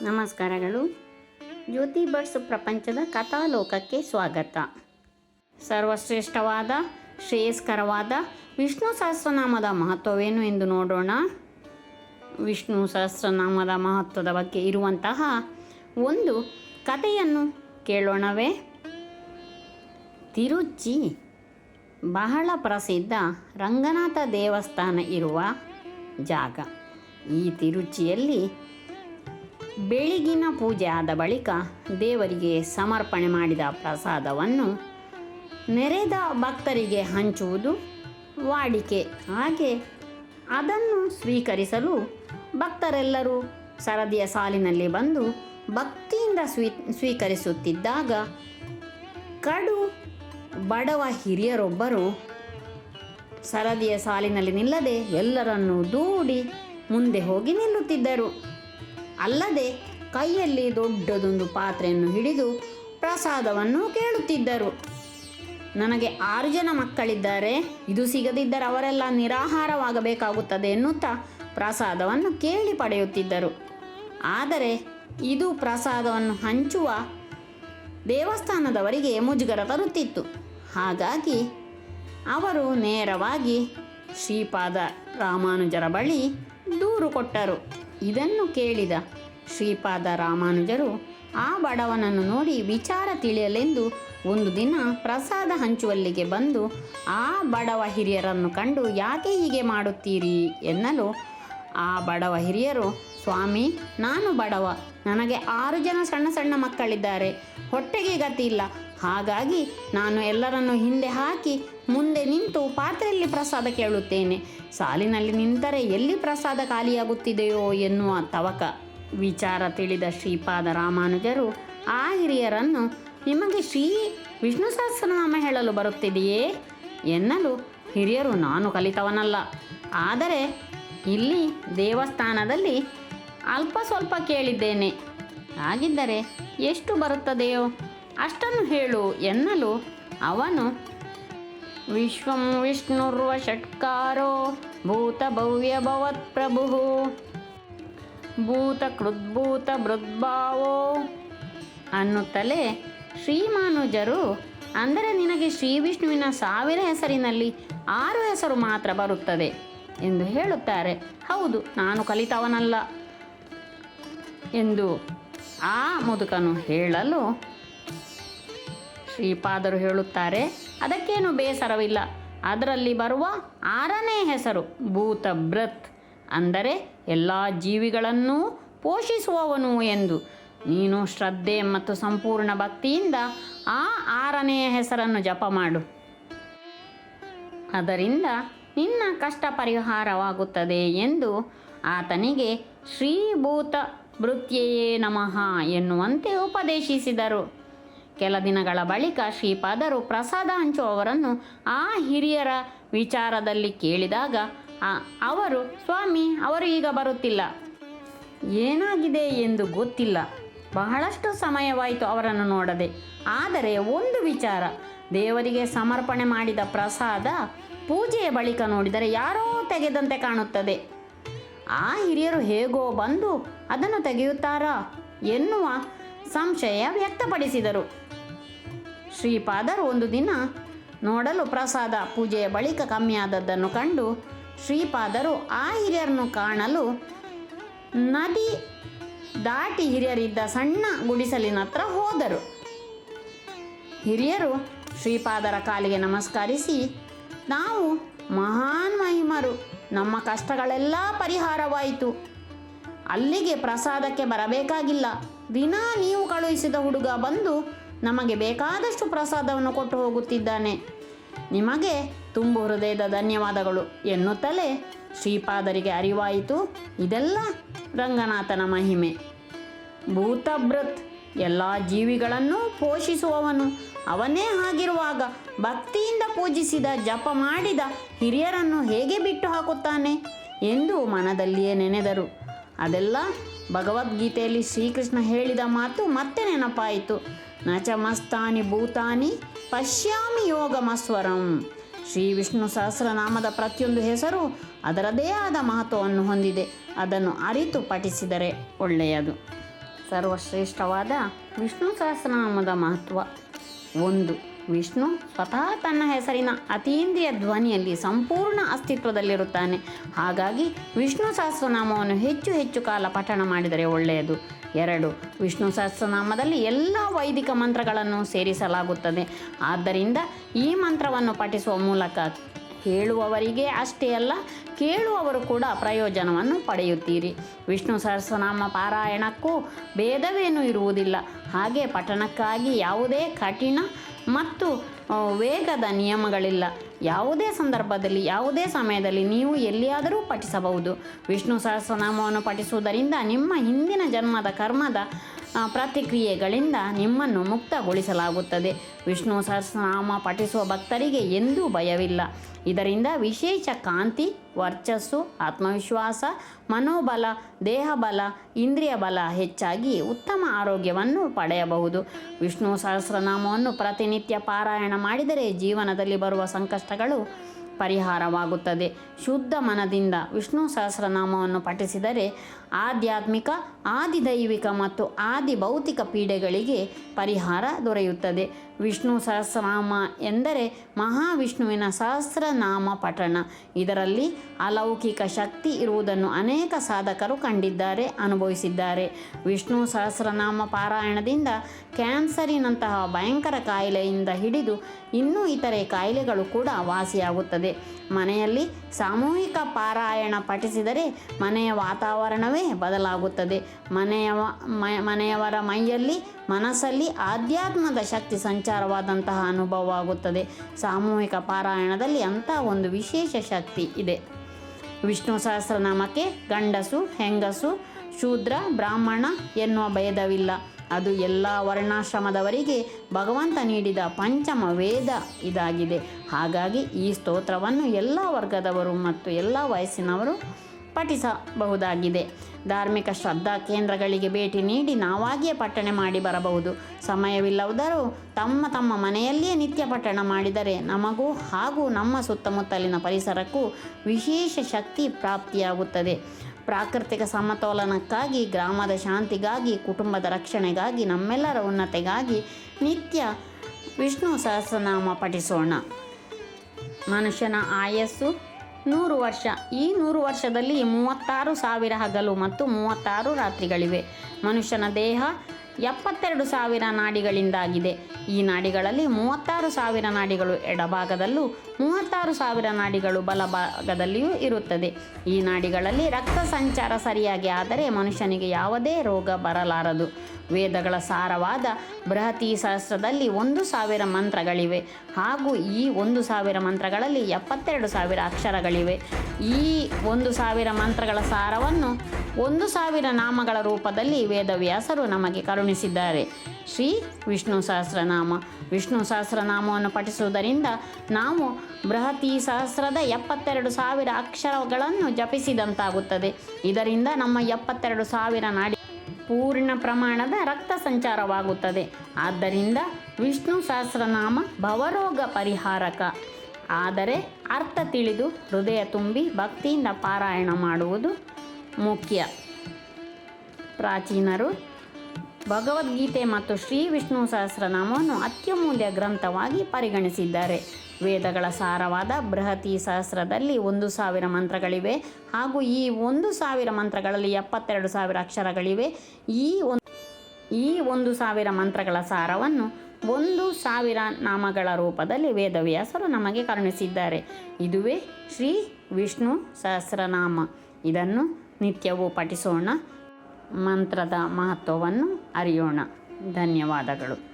ನಮಸ್ಕಾರಗಳು. ಜ್ಯೋತಿ ಬರ್ಡ್ಸ್ ಪ್ರಪಂಚದ ಕಥಾಲೋಕಕ್ಕೆ ಸ್ವಾಗತ. ಸರ್ವಶ್ರೇಷ್ಠವಾದ, ಶ್ರೇಯಸ್ಕರವಾದ ವಿಷ್ಣು ಸಹಸ್ರನಾಮದ ಮಹತ್ವವೇನು ಎಂದು ನೋಡೋಣ. ವಿಷ್ಣು ಸಹಸ್ರನಾಮದ ಮಹತ್ವದ ಬಗ್ಗೆ ಇರುವಂತಹ ಒಂದು ಕಥೆಯನ್ನು ಕೇಳೋಣವೇ. ತಿರುಚಿ ಬಹಳ ಪ್ರಸಿದ್ಧ ರಂಗನಾಥ ದೇವಸ್ಥಾನ ಇರುವ ಜಾಗ. ಈ ತಿರುಚಿಯಲ್ಲಿ ಬೆಳಗಿನ ಪೂಜೆ ಆದ ಬಳಿಕ ದೇವರಿಗೆ ಸಮರ್ಪಣೆ ಮಾಡಿದ ಪ್ರಸಾದವನ್ನು ನೆರೆದ ಭಕ್ತರಿಗೆ ಹಂಚುವುದು ವಾಡಿಕೆ. ಹಾಗೆ ಅದನ್ನು ಸ್ವೀಕರಿಸಲು ಭಕ್ತರೆಲ್ಲರೂ ಸರದಿಯ ಸಾಲಿನಲ್ಲಿ ಬಂದು ಭಕ್ತಿಯಿಂದ ಸ್ವೀ, ಸ್ವೀಕರಿಸುತ್ತಿದ್ದಾಗ ಕಡು ಬಡವ ಹಿರಿಯರೊಬ್ಬರು ಸರದಿಯ ಸಾಲಿನಲ್ಲಿ ನಿಲ್ಲದೆ ಎಲ್ಲರನ್ನೂ ದೂಡಿ ಮುಂದೆ ಹೋಗಿ ನಿಲ್ಲುತ್ತಿದ್ದರು. ಅಲ್ಲದೆ ಕೈಯಲ್ಲಿ ದೊಡ್ಡದೊಂದು ಪಾತ್ರೆಯನ್ನು ಹಿಡಿದು ಪ್ರಸಾದವನ್ನು ಕೇಳುತ್ತಿದ್ದರು. ನನಗೆ ಆರು ಜನ ಮಕ್ಕಳಿದ್ದಾರೆ. ಇದು ಸಿಗದಿದ್ದರೆ ಅವರೆಲ್ಲ ನಿರಾಹಾರವಾಗಬೇಕಾಗುತ್ತದೆ ಎನ್ನುತ್ತಾ ಪ್ರಸಾದವನ್ನು ಕೇಳಿ ಪಡೆಯುತ್ತಿದ್ದರು. ಆದರೆ ಇದು ಪ್ರಸಾದವನ್ನು ಹಂಚುವ ದೇವಸ್ಥಾನದವರಿಗೆ ಮುಜುಗರ ತರುತ್ತಿತ್ತು. ಹಾಗಾಗಿ ಅವರು ನೇರವಾಗಿ ಶ್ರೀಪಾದ ರಾಮಾನುಜರ ಬಳಿ ದೂರು ಕೊಟ್ಟರು. ಇದನ್ನು ಕೇಳಿದ ಶ್ರೀಪಾದ ರಾಮಾನುಜರು, ಆ ಬಡವನನ್ನು ನೋಡಿ ವಿಚಾರ ತಿಳಿಯಲೆಂದು ಒಂದು ದಿನ ಪ್ರಸಾದ ಹಂಚುವಲ್ಲಿಗೆ ಬಂದು, ಆ ಬಡವ ಹಿರಿಯರನ್ನು ಕಂಡು ಯಾಕೆ ಹೀಗೆ ಮಾಡುತ್ತೀರಿ ಎನ್ನಲು, ಆ ಬಡವ ಹಿರಿಯರು, ಸ್ವಾಮಿ, ನಾನು ಬಡವ, ನನಗೆ ಆರು ಜನ ಸಣ್ಣ ಸಣ್ಣ ಮಕ್ಕಳಿದ್ದಾರೆ, ಹೊಟ್ಟೆಗೆ ಗತಿ ಇಲ್ಲ, ಹಾಗಾಗಿ ನಾನು ಎಲ್ಲರನ್ನು ಹಿಂದೆ ಹಾಕಿ ಮುಂದೆ ನಿಂತು ಪಾತ್ರೆಯಲ್ಲಿ ಪ್ರಸಾದ ಕೇಳುತ್ತೇನೆ. ಸಾಲಿನಲ್ಲಿ ನಿಂತರೆ ಎಲ್ಲಿ ಪ್ರಸಾದ ಖಾಲಿಯಾಗುತ್ತಿದೆಯೋ ಎನ್ನುವ ತವಕ. ವಿಚಾರ ತಿಳಿದ ಶ್ರೀಪಾದ ರಾಮಾನುಜರು, ಆ ಹಿರಿಯರನ್ನು ನಿಮಗೆ ಶ್ರೀ ವಿಷ್ಣು ಸಹಸ್ರನಾಮ ಹೇಳಲು ಬರುತ್ತಿದೆಯೇ? ಎನ್ನಲು ಹಿರಿಯರು, ನಾನು ಕಲಿತವನಲ್ಲ. ಆದರೆ ಇಲ್ಲಿ ದೇವಸ್ಥಾನದಲ್ಲಿ ಅಲ್ಪ ಸ್ವಲ್ಪ ಕೇಳಿದ್ದೇನೆ. ಹಾಗಿದ್ದರೆ ಎಷ್ಟು ಬರುತ್ತದೆಯೋ ಅಷ್ಟನ್ನು ಹೇಳು ಎನ್ನಲು ಅವನು ಷಟ್ಕಾರೋ ಭೂತ ಕೃದ್ಭೂತ ಮೃದ್ಭಾವೋ ಅನ್ನುತ್ತಲೇ ಶ್ರೀಮಾನುಜರು ಅಂದರೆ ನಿನಗೆ ಶ್ರೀ ವಿಷ್ಣುವಿನ ಸಾವಿರ ಹೆಸರಿನಲ್ಲಿ ಆರು ಹೆಸರು ಮಾತ್ರ ಬರುತ್ತದೆ ಎಂದು ಹೇಳುತ್ತಾರೆ. ಹೌದು, ನಾನು ಕಲಿತವನಲ್ಲ ಎಂದು ಆ ಮುದುಕನು ಹೇಳಲು ಶ್ರೀಪಾದರು ಹೇಳುತ್ತಾರೆ. ಅದಕ್ಕೇನು ಬೇಸರವಿಲ್ಲ. ಅದರಲ್ಲಿ ಬರುವ ಆರನೇ ಹೆಸರು ಭೂತ ಬೃತ್ ಅಂದರೆ ಎಲ್ಲ ಜೀವಿಗಳನ್ನೂ ಪೋಷಿಸುವವನು ಎಂದು. ನೀನು ಶ್ರದ್ಧೆ ಮತ್ತು ಸಂಪೂರ್ಣ ಭಕ್ತಿಯಿಂದ ಆ ಆರನೆಯ ಹೆಸರನ್ನು ಜಪ ಮಾಡು. ಅದರಿಂದ ನಿನ್ನ ಕಷ್ಟ ಪರಿಹಾರವಾಗುತ್ತದೆ ಎಂದು ಆತನಿಗೆ ಶ್ರೀಭೂತ ಭೃತ್ಯೆಯೇ ನಮಃ ಎನ್ನುವಂತೆ ಉಪದೇಶಿಸಿದರು. ಕೆಲ ದಿನಗಳ ಬಳಿಕ ಶ್ರೀಪಾದರು ಪ್ರಸಾದ ಹಂಚುವವರನ್ನು ಆ ಹಿರಿಯರ ವಿಚಾರದಲ್ಲಿ ಕೇಳಿದಾಗ ಅವರು, ಸ್ವಾಮಿ, ಅವರು ಈಗ ಬರುತ್ತಿಲ್ಲ. ಏನಾಗಿದೆ ಎಂದು ಗೊತ್ತಿಲ್ಲ. ಬಹಳಷ್ಟು ಸಮಯವಾಯಿತು ಅವರನ್ನು ನೋಡದೆ. ಆದರೆ ಒಂದು ವಿಚಾರ, ದೇವರಿಗೆ ಸಮರ್ಪಣೆ ಮಾಡಿದ ಪ್ರಸಾದ ಪೂಜೆಯ ಬಳಿಕ ನೋಡಿದರೆ ಯಾರೋ ತೆಗೆದಂತೆ ಕಾಣುತ್ತದೆ. ಆ ಹಿರಿಯರು ಹೇಗೋ ಬಂದು ಅದನ್ನು ತೆಗೆಯುತ್ತಾರಾ ಎನ್ನುವ ಸಂಶಯ ವ್ಯಕ್ತಪಡಿಸಿದರು. ಶ್ರೀಪಾದರು ಒಂದು ದಿನ ನೋಡಲು ಪ್ರಸಾದ ಪೂಜೆಯ ಬಳಿಕ ಕಮ್ಮಿಯಾದದ್ದನ್ನು ಕಂಡು ಶ್ರೀಪಾದರು ಆ ಹಿರಿಯರನ್ನು ಕಾಣಲು ನದಿ ದಾಟಿ ಹಿರಿಯರಿದ್ದ ಸಣ್ಣ ಗುಡಿಸಲಿನ ಹತ್ರ ಹೋದರು. ಹಿರಿಯರು ಶ್ರೀಪಾದರ ಕಾಲಿಗೆ ನಮಸ್ಕರಿಸಿ, ನಾವು ಮಹಾನ್ ಮಹಿಮರು, ನಮ್ಮ ಕಷ್ಟಗಳೆಲ್ಲ ಪರಿಹಾರವಾಯಿತು. ಅಲ್ಲಿಗೆ ಪ್ರಸಾದಕ್ಕೆ ಬರಬೇಕಾಗಿಲ್ಲ. ದಿನ ನೀವು ಕಳುಹಿಸಿದ ಹುಡುಗ ಬಂದು ನಮಗೆ ಬೇಕಾದಷ್ಟು ಪ್ರಸಾದವನ್ನು ಕೊಟ್ಟು ಹೋಗುತ್ತಿದ್ದಾನೆ. ನಿಮಗೆ ತುಂಬು ಹೃದಯದ ಧನ್ಯವಾದಗಳು ಎನ್ನುತ್ತಲೇ ಶ್ರೀಪಾದರಿಗೆ ಅರಿವಾಯಿತು. ಇದೆಲ್ಲ ರಂಗನಾಥನ ಮಹಿಮೆ. ಭೂತಭೃತ್ ಎಲ್ಲ ಜೀವಿಗಳನ್ನು ಪೋಷಿಸುವವನು ಅವನೇ ಆಗಿರುವಾಗ ಭಕ್ತಿಯಿಂದ ಪೂಜಿಸಿದ, ಜಪ ಮಾಡಿದ ಹಿರಿಯರನ್ನು ಹೇಗೆ ಬಿಟ್ಟು ಹಾಕುತ್ತಾನೆ ಎಂದು ಮನದಲ್ಲಿಯೇ ನೆನೆದರು. ಅದೆಲ್ಲ ಭಗವದ್ಗೀತೆಯಲ್ಲಿ ಶ್ರೀಕೃಷ್ಣ ಹೇಳಿದ ಮಾತು ಮತ್ತೆ ನೆನಪಾಯಿತು. ನಚಮಸ್ತಾನಿ ಭೂತಾನಿ ಪಶ್ಯಾಮಿ ಯೋಗಮಸ್ವರಂ. ಶ್ರೀ ವಿಷ್ಣು ಸಹಸ್ರನಾಮದ ಪ್ರತಿಯೊಂದು ಹೆಸರು ಅದರದೇ ಆದ ಮಹತ್ವವನ್ನು ಹೊಂದಿದೆ. ಅದನ್ನು ಅರಿತು ಪಠಿಸಿದರೆ ಒಳ್ಳೆಯದು. ಸರ್ವಶ್ರೇಷ್ಠವಾದ ವಿಷ್ಣು ಸಹಸ್ರನಾಮದ ಮಹತ್ವ ಒಂದು. ವಿಷ್ಣು ಸ್ವತಃ ತನ್ನ ಹೆಸರಿನ ಅತೀಂದ್ರಿಯ ಧ್ವನಿಯಲ್ಲಿ ಸಂಪೂರ್ಣ ಅಸ್ತಿತ್ವದಲ್ಲಿರುತ್ತಾನೆ. ಹಾಗಾಗಿ ವಿಷ್ಣು ಸಹಸ್ರನಾಮವನ್ನು ಹೆಚ್ಚು ಹೆಚ್ಚು ಕಾಲ ಪಠಣ ಮಾಡಿದರೆ ಒಳ್ಳೆಯದು. ಎರಡು, ವಿಷ್ಣು ಸಹಸ್ರನಾಮದಲ್ಲಿ ಎಲ್ಲ ವೈದಿಕ ಮಂತ್ರಗಳನ್ನು ಸೇರಿಸಲಾಗುತ್ತದೆ. ಆದ್ದರಿಂದ ಈ ಮಂತ್ರವನ್ನು ಪಠಿಸುವ ಮೂಲಕ ಹೇಳುವವರಿಗೆ ಅಷ್ಟೇ ಅಲ್ಲ, ಕೇಳುವವರು ಕೂಡ ಪ್ರಯೋಜನವನ್ನು ಪಡೆಯುತ್ತೀರಿ. ವಿಷ್ಣು ಸಹಸ್ರನಾಮ ಪಾರಾಯಣಕ್ಕೂ ಭೇದವೇನೂ ಇರುವುದಿಲ್ಲ. ಹಾಗೆ ಪಠಣಕ್ಕಾಗಿ ಯಾವುದೇ ಕಠಿಣ ಮತ್ತು ವೇಗದ ನಿಯಮಗಳಿಲ್ಲ. ಯಾವುದೇ ಸಂದರ್ಭದಲ್ಲಿ, ಯಾವುದೇ ಸಮಯದಲ್ಲಿ ನೀವು ಎಲ್ಲಿಯಾದರೂ ಪಠಿಸಬಹುದು. ವಿಷ್ಣು ಸಹಸ್ರನಾಮವನ್ನು ಪಠಿಸುವುದರಿಂದ ನಿಮ್ಮ ಹಿಂದಿನ ಜನ್ಮದ ಕರ್ಮದ ಪ್ರತಿಕ್ರಿಯೆಗಳಿಂದ ನಿಮ್ಮನ್ನು ಮುಕ್ತಗೊಳಿಸಲಾಗುತ್ತದೆ. ವಿಷ್ಣು ಸಹಸ್ರನಾಮ ಪಠಿಸುವ ಭಕ್ತರಿಗೆ ಎಂದೂ ಭಯವಿಲ್ಲ. ಇದರಿಂದ ವಿಶೇಷ ಕಾಂತಿ, ವರ್ಚಸ್ಸು, ಆತ್ಮವಿಶ್ವಾಸ, ಮನೋಬಲ, ದೇಹಬಲ ಇಂದ್ರಿಯ ಬಲ ಹೆಚ್ಚಾಗಿ ಉತ್ತಮ ಆರೋಗ್ಯವನ್ನು ಪಡೆಯಬಹುದು. ವಿಷ್ಣು ಸಹಸ್ರನಾಮವನ್ನು ಪ್ರತಿನಿತ್ಯ ಪಾರಾಯಣ ಮಾಡಿದರೆ ಜೀವನದಲ್ಲಿ ಬರುವ ಸಂಕಷ್ಟಗಳು ಪರಿಹಾರವಾಗುತ್ತದೆ. ಶುದ್ಧ ಮನದಿಂದ ವಿಷ್ಣು ಸಹಸ್ರನಾಮವನ್ನು ಪಠಿಸಿದರೆ ಆಧ್ಯಾತ್ಮಿಕ ಆದಿದೈವಿಕ ಮತ್ತು ಆದಿ ಭೌತಿಕ ಪೀಡೆಗಳಿಗೆ ಪರಿಹಾರ ದೊರೆಯುತ್ತದೆ. ವಿಷ್ಣು ಸಹಸ್ರನಾಮ ಎಂದರೆ ಮಹಾವಿಷ್ಣುವಿನ ಸಹಸ್ರನಾಮ ಪಠಣ. ಇದರಲ್ಲಿ ಅಲೌಕಿಕ ಶಕ್ತಿ ಇರುವುದನ್ನು ಅನೇಕ ಸಾಧಕರು ಕಂಡಿದ್ದಾರೆ, ಅನುಭವಿಸಿದ್ದಾರೆ. ವಿಷ್ಣು ಸಹಸ್ರನಾಮ ಪಾರಾಯಣದಿಂದ ಕ್ಯಾನ್ಸರಿನಂತಹ ಭಯಂಕರ ಕಾಯಿಲೆಯಿಂದ ಹಿಡಿದು ಇನ್ನೂ ಇತರೆ ಕಾಯಿಲೆಗಳು ಕೂಡ ವಾಸಿಯಾಗುತ್ತದೆ. ಮನೆಯಲ್ಲಿ ಸಾಮೂಹಿಕ ಪಾರಾಯಣ ಪಠಿಸಿದರೆ ಮನೆಯ ವಾತಾವರಣವೇ ಬದಲಾಗುತ್ತದೆ. ಮನೆಯವ ಮನೆಯವರ ಮೈಯಲ್ಲಿ, ಮನಸ್ಸಲ್ಲಿ ಆಧ್ಯಾತ್ಮದ ಶಕ್ತಿ ಸಂಚಾರವಾದಂತಹ ಅನುಭವವಾಗುತ್ತದೆ. ಸಾಮೂಹಿಕ ಪಾರಾಯಣದಲ್ಲಿ ಅಂತ ಒಂದು ವಿಶೇಷ ಶಕ್ತಿ ಇದೆ. ವಿಷ್ಣು ಸಹಸ್ರನಾಮಕ್ಕೆ ಗಂಡಸು, ಹೆಂಗಸು, ಶೂದ್ರ, ಬ್ರಾಹ್ಮಣ ಎನ್ನುವ ಭೇದವಿಲ್ಲ. ಅದು ಎಲ್ಲ ವರ್ಣಾಶ್ರಮದವರಿಗೆ ಭಗವಂತ ನೀಡಿದ ಪಂಚಮ ವೇದ ಇದಾಗಿದೆ. ಹಾಗಾಗಿ ಈ ಸ್ತೋತ್ರವನ್ನು ಎಲ್ಲ ವರ್ಗದವರು ಮತ್ತು ಎಲ್ಲ ವಯಸ್ಸಿನವರು ಪಠಿಸಬಹುದಾಗಿದೆ. ಧಾರ್ಮಿಕ ಶ್ರದ್ಧಾ ಕೇಂದ್ರಗಳಿಗೆ ಭೇಟಿ ನೀಡಿ ನಾವಾಗಿಯೇ ಪಠಣೆ ಮಾಡಿ ಬರಬಹುದು. ಸಮಯವಿಲ್ಲವಾದರೂ ತಮ್ಮ ತಮ್ಮ ಮನೆಯಲ್ಲಿಯೇ ನಿತ್ಯ ಪಠಣ ಮಾಡಿದರೆ ನಮಗೂ ಹಾಗೂ ನಮ್ಮ ಸುತ್ತಮುತ್ತಲಿನ ಪರಿಸರಕ್ಕೂ ವಿಶೇಷ ಶಕ್ತಿ ಪ್ರಾಪ್ತಿಯಾಗುತ್ತದೆ. ಪ್ರಾಕೃತಿಕ ಸಮತೋಲನಕ್ಕಾಗಿ, ಗ್ರಾಮದ ಶಾಂತಿಗಾಗಿ, ಕುಟುಂಬದ ರಕ್ಷಣೆಗಾಗಿ, ನಮ್ಮೆಲ್ಲರ ಉನ್ನತಿಗಾಗಿ ನಿತ್ಯ ವಿಷ್ಣು ಸಹಸ್ರನಾಮ ಪಠಿಸೋಣ. ಮನುಷ್ಯನ ಆಯಸ್ಸು ನೂರು ವರ್ಷ. ಈ ನೂರು ವರ್ಷದಲ್ಲಿ ಮೂವತ್ತಾರು ಸಾವಿರ ಹಗಲು ಮತ್ತು ಮೂವತ್ತಾರು ರಾತ್ರಿಗಳಿವೆ. ಮನುಷ್ಯನ ದೇಹ ಎಪ್ಪತ್ತೆರಡು ಸಾವಿರ ನಾಡಿಗಳಿಂದಾಗಿದೆ. ಈ ನಾಡಿಗಳಲ್ಲಿ ಮೂವತ್ತಾರು ಸಾವಿರ ನಾಡಿಗಳು ಎಡಭಾಗದಲ್ಲೂ ಮೂವತ್ತಾರು ಸಾವಿರ ನಾಡಿಗಳು ಬಲಭಾಗದಲ್ಲಿಯೂ ಇರುತ್ತದೆ. ಈ ನಾಡಿಗಳಲ್ಲಿ ರಕ್ತ ಸಂಚಾರ ಸರಿಯಾಗಿ ಆದರೆ ಮನುಷ್ಯನಿಗೆ ಯಾವುದೇ ರೋಗ ಬರಲಾರದು. ವೇದಗಳ ಸಾರವಾದ ಬೃಹತಿ ಸಹಸ್ರದಲ್ಲಿ ಒಂದು ಸಾವಿರ ಮಂತ್ರಗಳಿವೆ. ಹಾಗೂ ಈ ಒಂದು ಸಾವಿರ ಮಂತ್ರಗಳಲ್ಲಿ ಎಪ್ಪತ್ತೆರಡು ಸಾವಿರ ಅಕ್ಷರಗಳಿವೆ. ಈ ಒಂದು ಸಾವಿರ ಮಂತ್ರಗಳ ಸಾರವನ್ನು ಒಂದು ಸಾವಿರ ನಾಮಗಳ ರೂಪದಲ್ಲಿ ವೇದವ್ಯಾಸರು ನಮಗೆ ಕರುಣಿಸಿದ್ದಾರೆ. ಶ್ರೀ ವಿಷ್ಣು ಸಹಸ್ರನಾಮ. ವಿಷ್ಣು ಸಹಸ್ರನಾಮವನ್ನು ಪಠಿಸುವುದರಿಂದ ನಾವು ಬೃಹತಿ ಸಹಸ್ರದ ಎಪ್ಪತ್ತೆರಡು ಸಾವಿರ ಅಕ್ಷರಗಳನ್ನು ಜಪಿಸಿದಂತಾಗುತ್ತದೆ. ಇದರಿಂದ ನಮ್ಮ ಎಪ್ಪತ್ತೆರಡು ಸಾವಿರ ನಾಡಿ ಪೂರ್ಣ ಪ್ರಮಾಣದ ರಕ್ತ ಸಂಚಾರವಾಗುತ್ತದೆ. ಆದ್ದರಿಂದ ವಿಷ್ಣು ಸಹಸ್ರನಾಮ ಭವರೋಗ ಪರಿಹಾರಕ. ಆದರೆ ಅರ್ಥ ತಿಳಿದು ಹೃದಯ ತುಂಬಿ ಭಕ್ತಿಯಿಂದ ಪಾರಾಯಣ ಮಾಡುವುದು ಮುಖ್ಯ. ಪ್ರಾಚೀನರು ಭಗವದ್ಗೀತೆ ಮತ್ತು ಶ್ರೀ ವಿಷ್ಣು ಸಹಸ್ರನಾಮವನ್ನು ಅತ್ಯಮೂಲ್ಯ ಗ್ರಂಥವಾಗಿ ಪರಿಗಣಿಸಿದ್ದಾರೆ. ವೇದಗಳ ಸಾರವಾದ ಬೃಹತಿ ಸಹಸ್ರದಲ್ಲಿ ಒಂದು ಸಾವಿರ ಮಂತ್ರಗಳಿವೆ ಹಾಗೂ ಈ ಒಂದು ಸಾವಿರ ಮಂತ್ರಗಳಲ್ಲಿ ಎಪ್ಪತ್ತೆರಡು ಸಾವಿರ ಅಕ್ಷರಗಳಿವೆ. ಈ ಒಂದು ಈ ಒಂದು ಸಾವಿರ ಮಂತ್ರಗಳ ಸಾರವನ್ನು ಒಂದು ಸಾವಿರ ನಾಮಗಳ ರೂಪದಲ್ಲಿ ವೇದವ್ಯಾಸರು ನಮಗೆ ಕರುಣಿಸಿದ್ದಾರೆ. ಇದುವೇ ಶ್ರೀ ವಿಷ್ಣು ಸಹಸ್ರನಾಮ. ಇದನ್ನು ನಿತ್ಯವೂ ಪಠಿಸೋಣ. ಮಂತ್ರದ ಮಹತ್ವವನ್ನು ಅರಿಯೋಣ. ಧನ್ಯವಾದಗಳು.